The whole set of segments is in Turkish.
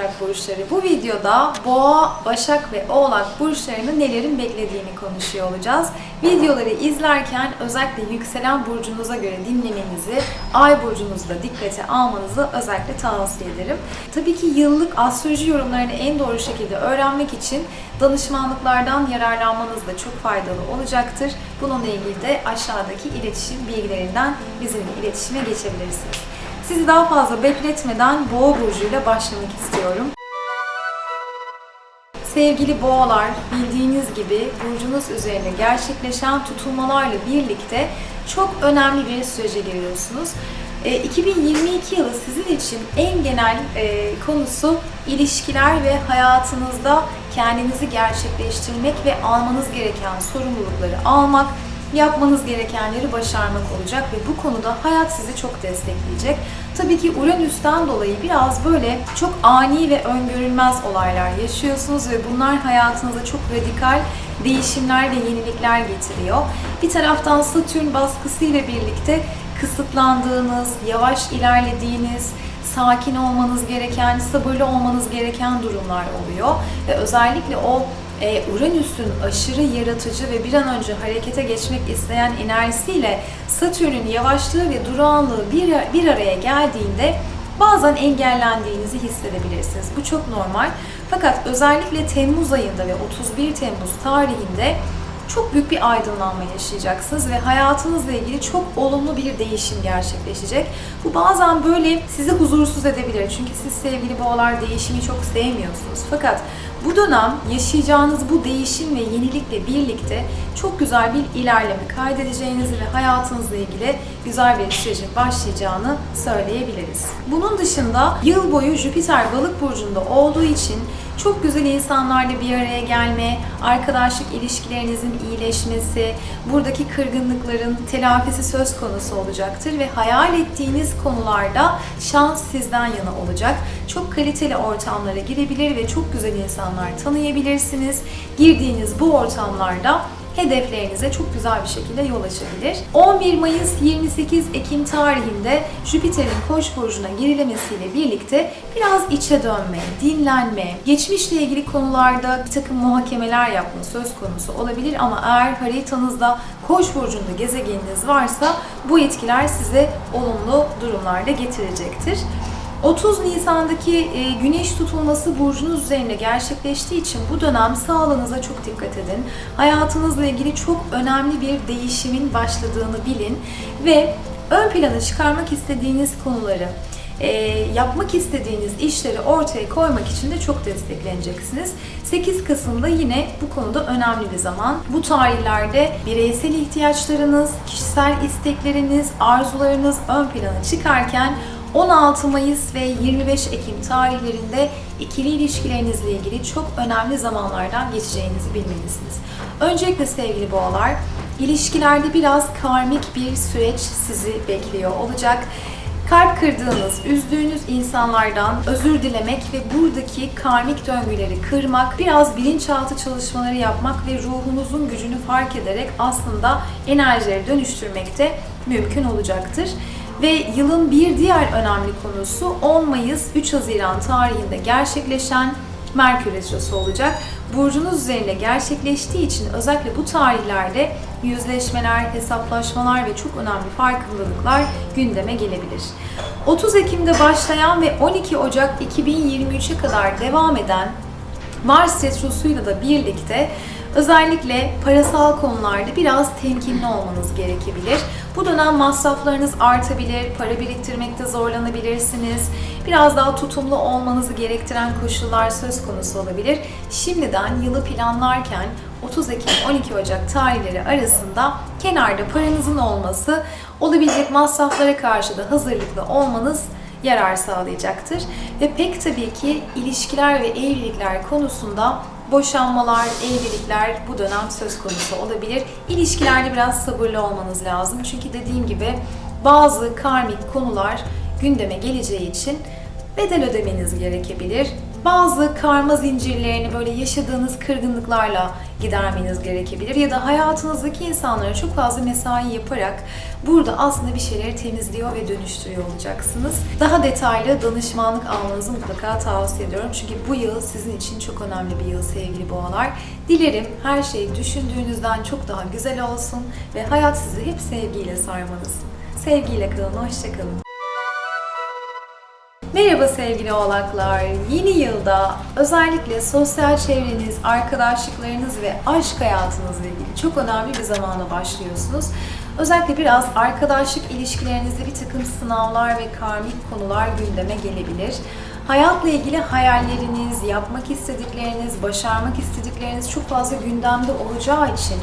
toprak burçları. Bu videoda boğa, başak ve oğlak burçlarını nelerin beklediğini konuşuyor olacağız. Videoları izlerken özellikle yükselen burcunuza göre dinlemenizi, ay burcunuzu da dikkate almanızı özellikle tavsiye ederim. Tabii ki yıllık astroloji yorumlarını en doğru şekilde öğrenmek için danışmanlıklardan yararlanmanız da çok faydalı olacaktır. Bununla ilgili de aşağıdaki iletişim bilgilerinden bizimle iletişime geçebilirsiniz. Sizi daha fazla bekletmeden Boğa burcuyla başlamak istiyorum. Sevgili boğalar, bildiğiniz gibi burcunuz üzerinde gerçekleşen tutulmalarla birlikte çok önemli bir sürece giriyorsunuz. E, 2022 yılı sizin için en genel e, konusu ilişkiler ve hayatınızda kendinizi gerçekleştirmek ve almanız gereken sorumlulukları almak, yapmanız gerekenleri başarmak olacak ve bu konuda hayat sizi çok destekleyecek. Tabii ki Uranüs'ten dolayı biraz böyle çok ani ve öngörülmez olaylar yaşıyorsunuz ve bunlar hayatınıza çok radikal değişimler ve yenilikler getiriyor. Bir taraftan Satürn baskısıyla birlikte kısıtlandığınız, yavaş ilerlediğiniz, sakin olmanız gereken, sabırlı olmanız gereken durumlar oluyor. Ve özellikle o e, Uranüs'ün aşırı yaratıcı ve bir an önce harekete geçmek isteyen enerjisiyle Satürn'ün yavaşlığı ve durağanlığı bir, bir araya geldiğinde bazen engellendiğinizi hissedebilirsiniz. Bu çok normal. Fakat özellikle Temmuz ayında ve 31 Temmuz tarihinde çok büyük bir aydınlanma yaşayacaksınız ve hayatınızla ilgili çok olumlu bir değişim gerçekleşecek. Bu bazen böyle sizi huzursuz edebilir. Çünkü siz sevgili boğalar değişimi çok sevmiyorsunuz. Fakat bu dönem yaşayacağınız bu değişim ve yenilikle birlikte çok güzel bir ilerleme kaydedeceğinizi ve hayatınızla ilgili güzel bir sürecin başlayacağını söyleyebiliriz. Bunun dışında yıl boyu Jüpiter balık burcunda olduğu için çok güzel insanlarla bir araya gelme, arkadaşlık ilişkilerinizin iyileşmesi, buradaki kırgınlıkların telafisi söz konusu olacaktır ve hayal ettiğiniz konularda şans sizden yana olacak. Çok kaliteli ortamlara girebilir ve çok güzel insanlar tanıyabilirsiniz. Girdiğiniz bu ortamlarda hedeflerinize çok güzel bir şekilde yol açabilir. 11 Mayıs 28 Ekim tarihinde Jüpiter'in Koç burcuna gerilemesiyle birlikte biraz içe dönme, dinlenme, geçmişle ilgili konularda bir takım muhakemeler yapma söz konusu olabilir ama eğer haritanızda Koç burcunda gezegeniniz varsa bu etkiler size olumlu durumlarda getirecektir. 30 Nisan'daki e, güneş tutulması burcunuz üzerinde gerçekleştiği için bu dönem sağlığınıza çok dikkat edin. Hayatınızla ilgili çok önemli bir değişimin başladığını bilin ve ön plana çıkarmak istediğiniz konuları, e, yapmak istediğiniz işleri ortaya koymak için de çok destekleneceksiniz. 8 Kasım'da yine bu konuda önemli bir zaman. Bu tarihlerde bireysel ihtiyaçlarınız, kişisel istekleriniz, arzularınız ön plana çıkarken 16 Mayıs ve 25 Ekim tarihlerinde ikili ilişkilerinizle ilgili çok önemli zamanlardan geçeceğinizi bilmelisiniz. Öncelikle sevgili boğalar, ilişkilerde biraz karmik bir süreç sizi bekliyor olacak. Kalp kırdığınız, üzdüğünüz insanlardan özür dilemek ve buradaki karmik döngüleri kırmak, biraz bilinçaltı çalışmaları yapmak ve ruhunuzun gücünü fark ederek aslında enerjileri dönüştürmekte mümkün olacaktır. Ve yılın bir diğer önemli konusu 10 Mayıs 3 Haziran tarihinde gerçekleşen Merkür Retrosu olacak. Burcunuz üzerinde gerçekleştiği için özellikle bu tarihlerde yüzleşmeler, hesaplaşmalar ve çok önemli farkındalıklar gündeme gelebilir. 30 Ekim'de başlayan ve 12 Ocak 2023'e kadar devam eden Mars Retrosu'yla da birlikte özellikle parasal konularda biraz temkinli olmanız gerekebilir. Bu dönem masraflarınız artabilir, para biriktirmekte zorlanabilirsiniz. Biraz daha tutumlu olmanızı gerektiren koşullar söz konusu olabilir. Şimdiden yılı planlarken 30 Ekim 12 Ocak tarihleri arasında kenarda paranızın olması olabilecek masraflara karşı da hazırlıklı olmanız yarar sağlayacaktır. Ve pek tabii ki ilişkiler ve evlilikler konusunda boşanmalar, evlilikler bu dönem söz konusu olabilir. İlişkilerde biraz sabırlı olmanız lazım. Çünkü dediğim gibi bazı karmik konular gündeme geleceği için bedel ödemeniz gerekebilir. Bazı karma zincirlerini böyle yaşadığınız kırgınlıklarla gidermeniz gerekebilir ya da hayatınızdaki insanlara çok fazla mesai yaparak burada aslında bir şeyleri temizliyor ve dönüştürüyor olacaksınız. Daha detaylı danışmanlık almanızı mutlaka tavsiye ediyorum. Çünkü bu yıl sizin için çok önemli bir yıl sevgili boğalar. Dilerim her şey düşündüğünüzden çok daha güzel olsun ve hayat sizi hep sevgiyle sarmanız. Sevgiyle kalın, hoşçakalın. Merhaba sevgili oğlaklar. Yeni yılda özellikle sosyal çevreniz, arkadaşlıklarınız ve aşk hayatınızla ilgili çok önemli bir zamana başlıyorsunuz. Özellikle biraz arkadaşlık ilişkilerinizde bir takım sınavlar ve karmik konular gündeme gelebilir. Hayatla ilgili hayalleriniz, yapmak istedikleriniz, başarmak istedikleriniz çok fazla gündemde olacağı için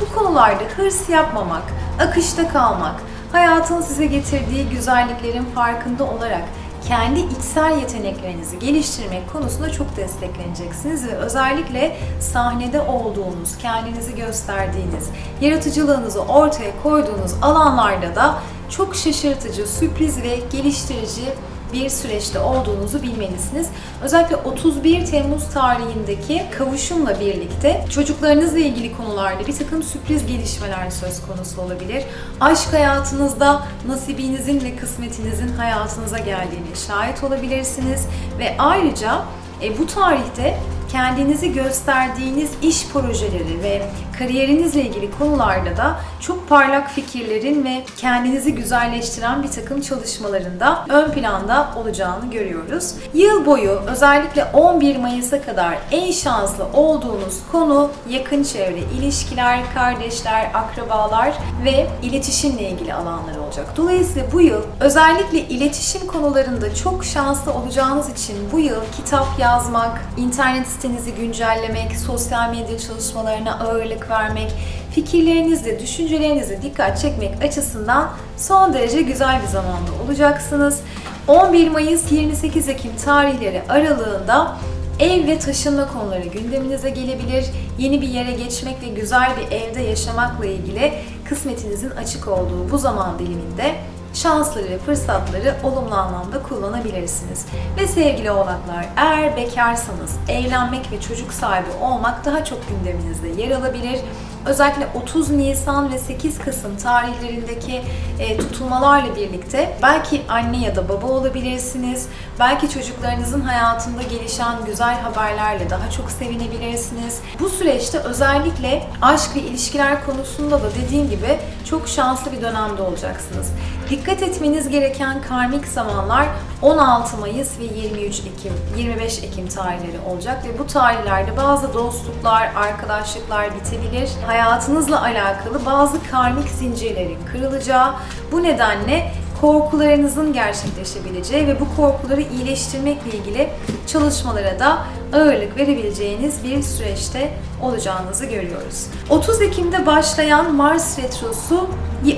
bu konularda hırs yapmamak, akışta kalmak, hayatın size getirdiği güzelliklerin farkında olarak kendi içsel yeteneklerinizi geliştirmek konusunda çok destekleneceksiniz ve özellikle sahnede olduğunuz, kendinizi gösterdiğiniz, yaratıcılığınızı ortaya koyduğunuz alanlarda da çok şaşırtıcı, sürpriz ve geliştirici bir süreçte olduğunuzu bilmelisiniz. Özellikle 31 Temmuz tarihindeki kavuşumla birlikte çocuklarınızla ilgili konularda bir takım sürpriz gelişmeler söz konusu olabilir. Aşk hayatınızda nasibinizin ve kısmetinizin hayatınıza geldiğini şahit olabilirsiniz ve ayrıca e, bu tarihte kendinizi gösterdiğiniz iş projeleri ve kariyerinizle ilgili konularda da çok parlak fikirlerin ve kendinizi güzelleştiren bir takım çalışmalarında ön planda olacağını görüyoruz. Yıl boyu özellikle 11 Mayıs'a kadar en şanslı olduğunuz konu yakın çevre, ilişkiler, kardeşler, akrabalar ve iletişimle ilgili alanlar olacak. Dolayısıyla bu yıl özellikle iletişim konularında çok şanslı olacağınız için bu yıl kitap yazmak, internet sitenizi güncellemek, sosyal medya çalışmalarına ağırlık vermek, fikirlerinizle, düşüncelerinizle dikkat çekmek açısından son derece güzel bir zamanda olacaksınız. 11 Mayıs 28 Ekim tarihleri aralığında ev ve taşınma konuları gündeminize gelebilir. Yeni bir yere geçmek ve güzel bir evde yaşamakla ilgili kısmetinizin açık olduğu bu zaman diliminde şansları ve fırsatları olumlu anlamda kullanabilirsiniz. Ve sevgili oğlaklar, eğer bekarsanız evlenmek ve çocuk sahibi olmak daha çok gündeminizde yer alabilir. Özellikle 30 Nisan ve 8 Kasım tarihlerindeki e, tutulmalarla birlikte belki anne ya da baba olabilirsiniz. Belki çocuklarınızın hayatında gelişen güzel haberlerle daha çok sevinebilirsiniz. Bu süreçte özellikle aşk ve ilişkiler konusunda da dediğim gibi çok şanslı bir dönemde olacaksınız. Dikkat etmeniz gereken karmik zamanlar 16 Mayıs ve 23 Ekim, 25 Ekim tarihleri olacak ve bu tarihlerde bazı dostluklar, arkadaşlıklar bitebilir. Hayatınızla alakalı bazı karmik zincirlerin kırılacağı, bu nedenle korkularınızın gerçekleşebileceği ve bu korkuları iyileştirmekle ilgili çalışmalara da ağırlık verebileceğiniz bir süreçte olacağınızı görüyoruz. 30 Ekim'de başlayan Mars Retrosu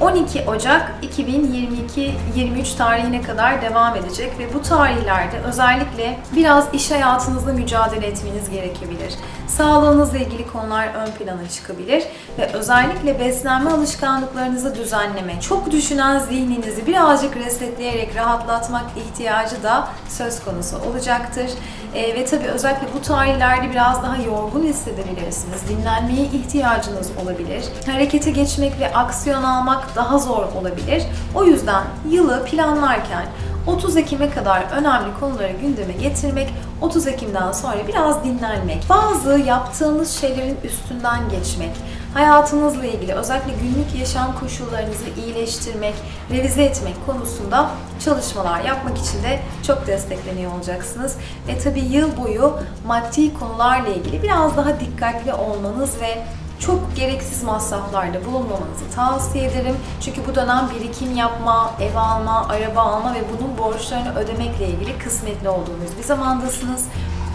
12 Ocak 2022-23 tarihine kadar devam edecek ve bu tarihlerde özellikle biraz iş hayatınızla mücadele etmeniz gerekebilir. Sağlığınızla ilgili konular ön plana çıkabilir ve özellikle beslenme alışkanlıklarınızı düzenleme, çok düşünen zihninizi birazcık resetleyerek rahatlatmak ihtiyacı da söz konusu olacaktır. E, ve tabii özellikle bu tarihlerde biraz daha yorgun hissedebilirsiniz. Dinlenmeye ihtiyacınız olabilir. Harekete geçmek ve aksiyon almak daha zor olabilir. O yüzden yılı planlarken 30 Ekim'e kadar önemli konuları gündeme getirmek, 30 Ekim'den sonra biraz dinlenmek, bazı yaptığınız şeylerin üstünden geçmek, hayatınızla ilgili özellikle günlük yaşam koşullarınızı iyileştirmek, revize etmek konusunda çalışmalar yapmak için de çok destekleniyor olacaksınız. Ve tabii yıl boyu maddi konularla ilgili biraz daha dikkatli olmanız ve çok gereksiz masraflarda bulunmamanızı tavsiye ederim. Çünkü bu dönem birikim yapma, ev alma, araba alma ve bunun borçlarını ödemekle ilgili kısmetli olduğunuz bir zamandasınız.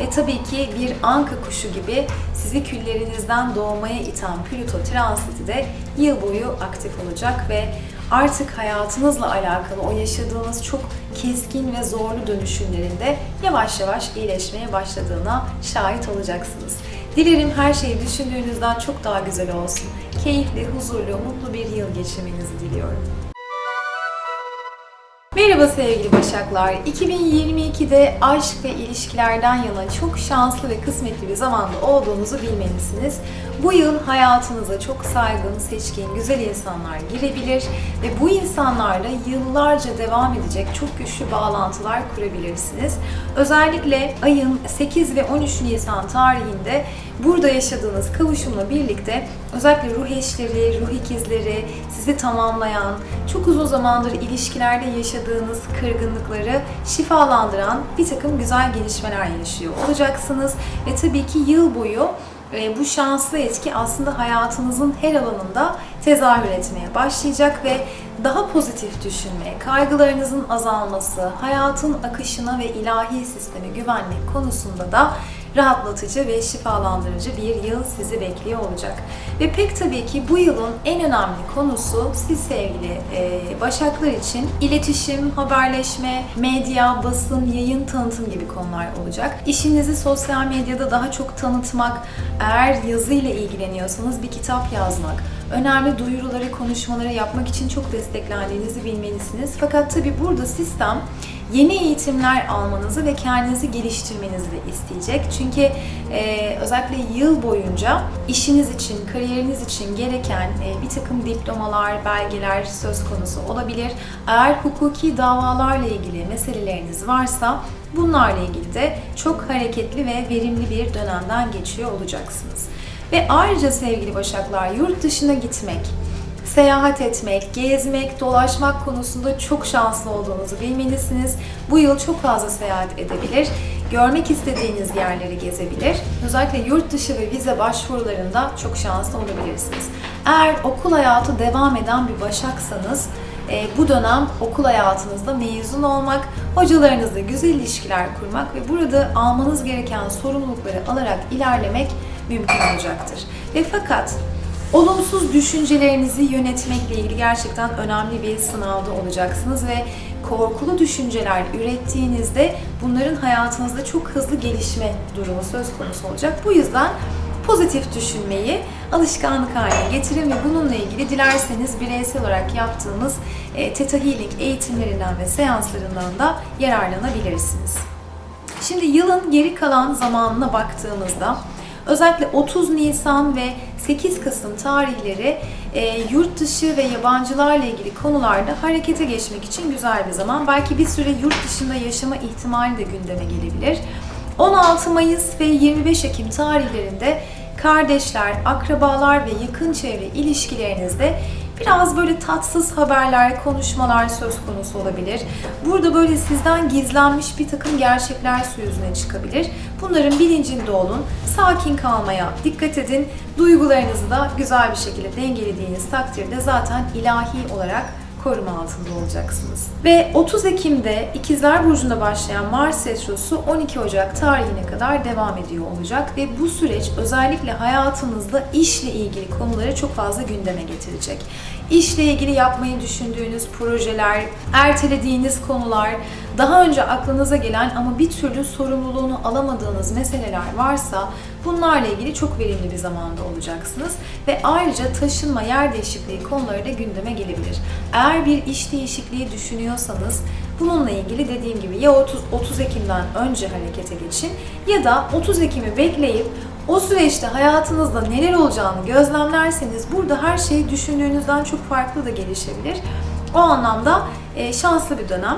Ve tabii ki bir anka kuşu gibi sizi küllerinizden doğmaya iten Plüto transiti de yıl boyu aktif olacak ve artık hayatınızla alakalı o yaşadığınız çok keskin ve zorlu dönüşümlerinde yavaş yavaş iyileşmeye başladığına şahit olacaksınız. Dilerim her şey düşündüğünüzden çok daha güzel olsun. Keyifli, huzurlu, mutlu bir yıl geçirmenizi diliyorum. Merhaba sevgili Başaklar. 2022'de aşk ve ilişkilerden yana çok şanslı ve kısmetli bir zamanda olduğunuzu bilmelisiniz. Bu yıl hayatınıza çok saygın, seçkin, güzel insanlar girebilir ve bu insanlarla yıllarca devam edecek çok güçlü bağlantılar kurabilirsiniz. Özellikle ayın 8 ve 13 Nisan tarihinde burada yaşadığınız kavuşumla birlikte özellikle ruh eşleri, ruh ikizleri, sizi tamamlayan, çok uzun zamandır ilişkilerde yaşadığınız kırgınlıkları şifalandıran bir takım güzel gelişmeler yaşıyor olacaksınız. Ve tabii ki yıl boyu e, bu şanslı etki aslında hayatınızın her alanında tezahür etmeye başlayacak ve daha pozitif düşünmeye, kaygılarınızın azalması, hayatın akışına ve ilahi sisteme güvenmek konusunda da rahatlatıcı ve şifalandırıcı bir yıl sizi bekliyor olacak. Ve pek tabii ki bu yılın en önemli konusu siz sevgili e, Başaklar için iletişim, haberleşme, medya, basın, yayın, tanıtım gibi konular olacak. İşinizi sosyal medyada daha çok tanıtmak, eğer yazıyla ilgileniyorsanız bir kitap yazmak, önemli duyuruları, konuşmaları yapmak için çok desteklendiğinizi bilmelisiniz. Fakat tabii burada sistem yeni eğitimler almanızı ve kendinizi geliştirmenizi de isteyecek. Çünkü e, özellikle yıl boyunca işiniz için, kariyeriniz için gereken e, bir takım diplomalar, belgeler söz konusu olabilir. Eğer hukuki davalarla ilgili meseleleriniz varsa bunlarla ilgili de çok hareketli ve verimli bir dönemden geçiyor olacaksınız. Ve ayrıca sevgili Başaklar yurt dışına gitmek, seyahat etmek, gezmek, dolaşmak konusunda çok şanslı olduğunuzu bilmelisiniz. Bu yıl çok fazla seyahat edebilir, görmek istediğiniz yerleri gezebilir. Özellikle yurt dışı ve vize başvurularında çok şanslı olabilirsiniz. Eğer okul hayatı devam eden bir başaksanız, e, bu dönem okul hayatınızda mezun olmak, hocalarınızla güzel ilişkiler kurmak ve burada almanız gereken sorumlulukları alarak ilerlemek mümkün olacaktır. Ve fakat olumsuz düşüncelerinizi yönetmekle ilgili gerçekten önemli bir sınavda olacaksınız ve korkulu düşünceler ürettiğinizde bunların hayatınızda çok hızlı gelişme durumu söz konusu olacak. Bu yüzden pozitif düşünmeyi alışkanlık haline getirin ve bununla ilgili dilerseniz bireysel olarak yaptığımız e, Theta Healing eğitimlerinden ve seanslarından da yararlanabilirsiniz. Şimdi yılın geri kalan zamanına baktığımızda özellikle 30 Nisan ve 8 Kasım tarihleri e, yurt dışı ve yabancılarla ilgili konularda harekete geçmek için güzel bir zaman. Belki bir süre yurt dışında yaşama ihtimali de gündeme gelebilir. 16 Mayıs ve 25 Ekim tarihlerinde kardeşler, akrabalar ve yakın çevre ilişkilerinizde biraz böyle tatsız haberler, konuşmalar söz konusu olabilir. Burada böyle sizden gizlenmiş bir takım gerçekler su yüzüne çıkabilir. Bunların bilincinde olun, sakin kalmaya dikkat edin. Duygularınızı da güzel bir şekilde dengelediğiniz takdirde zaten ilahi olarak koruma altında olacaksınız. Ve 30 Ekim'de İkizler Burcu'nda başlayan Mars Retrosu 12 Ocak tarihine kadar devam ediyor olacak ve bu süreç özellikle hayatınızda işle ilgili konuları çok fazla gündeme getirecek. İşle ilgili yapmayı düşündüğünüz projeler, ertelediğiniz konular, daha önce aklınıza gelen ama bir türlü sorumluluğunu alamadığınız meseleler varsa bunlarla ilgili çok verimli bir zamanda olacaksınız ve ayrıca taşınma, yer değişikliği konuları da gündeme gelebilir. Eğer bir iş değişikliği düşünüyorsanız bununla ilgili dediğim gibi ya 30, 30 Ekim'den önce harekete geçin ya da 30 Ekim'i bekleyip o süreçte hayatınızda neler olacağını gözlemlerseniz burada her şey düşündüğünüzden çok farklı da gelişebilir. O anlamda e, şanslı bir dönem.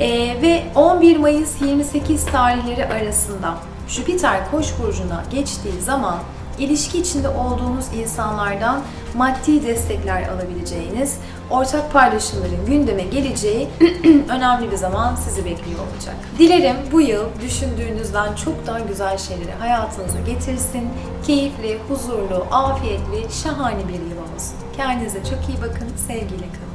E, ve 11 Mayıs 28 tarihleri arasında Jüpiter Koç burcuna geçtiği zaman ilişki içinde olduğunuz insanlardan maddi destekler alabileceğiniz, ortak paylaşımların gündeme geleceği önemli bir zaman sizi bekliyor olacak. Dilerim bu yıl düşündüğünüzden çok daha güzel şeyleri hayatınıza getirsin. Keyifli, huzurlu, afiyetli, şahane bir yıl olsun. Kendinize çok iyi bakın, sevgiyle kalın.